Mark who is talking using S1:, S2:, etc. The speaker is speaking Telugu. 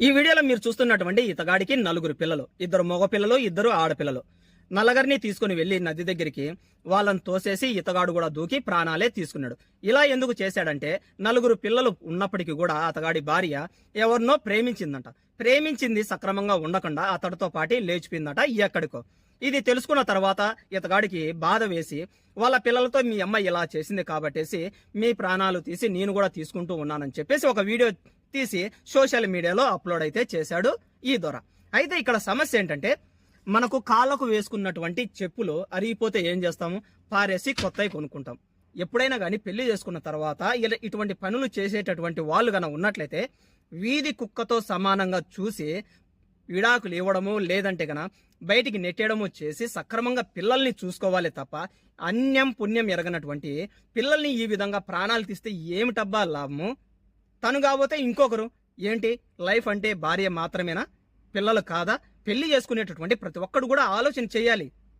S1: ఈ వీడియోలో మీరు చూస్తున్నటువంటి ఇతగాడికి నలుగురు పిల్లలు. ఇద్దరు మగ పిల్లలు ఇద్దరు ఆడపిల్లలు. నల్లగరిని తీసుకుని వెళ్ళి నది దగ్గరికి వాళ్ళని తోసేసి ఇతగాడు కూడా దూకి ప్రాణాలే తీసుకున్నాడు. ఇలా ఎందుకు చేశాడంటే నలుగురు పిల్లలు ఉన్నప్పటికీ కూడా అతగాడి భార్య ఎవరినో ప్రేమించిందంట. ప్రేమించింది సక్రమంగా ఉండకుండా అతడితో పాటి లేచిపోయిందట ఎక్కడికో. ఇది తెలుసుకున్న తర్వాత ఇతగాడికి బాధ వేసి వాళ్ళ పిల్లలతో మీ అమ్మాయి ఇలా చేసింది కాబట్టేసి మీ ప్రాణాలు తీసి నేను కూడా తీసుకుంటూ ఉన్నానని చెప్పేసి ఒక వీడియో తీసి సోషల్ మీడియాలో అప్లోడ్ అయితే చేశాడు ఈ దొర. అయితే ఇక్కడ సమస్య ఏంటంటే మనకు కాళ్ళకు వేసుకున్నటువంటి చెప్పులు అరిగిపోతే ఏం చేస్తాము? పారేసి కొత్తవి కొనుక్కుంటాం. ఎప్పుడైనా కానీ పెళ్ళి చేసుకున్న తర్వాత ఇలా ఇటువంటి పనులు చేసేటటువంటి వాళ్ళు గన ఉన్నట్లయితే వీధి కుక్కతో సమానంగా చూసి విడాకులు ఇవ్వడము లేదంటే గన బయటికి నెట్టేయడము చేసి సక్రమంగా పిల్లల్ని చూసుకోవాలి తప్ప అన్యం పుణ్యం ఎరగనటువంటి పిల్లల్ని ఈ విధంగా ప్రాణాలు తీస్తే ఏమిటబ్బా లాభము? తను కాబోతే ఇంకొకరు. ఏంటి? లైఫ్ అంటే భార్య మాత్రమేనా? పిల్లలు కాదా? పెళ్ళి చేసుకునేటటువంటి ప్రతి ఒక్కడు కూడా ఆలోచన చేయాలి.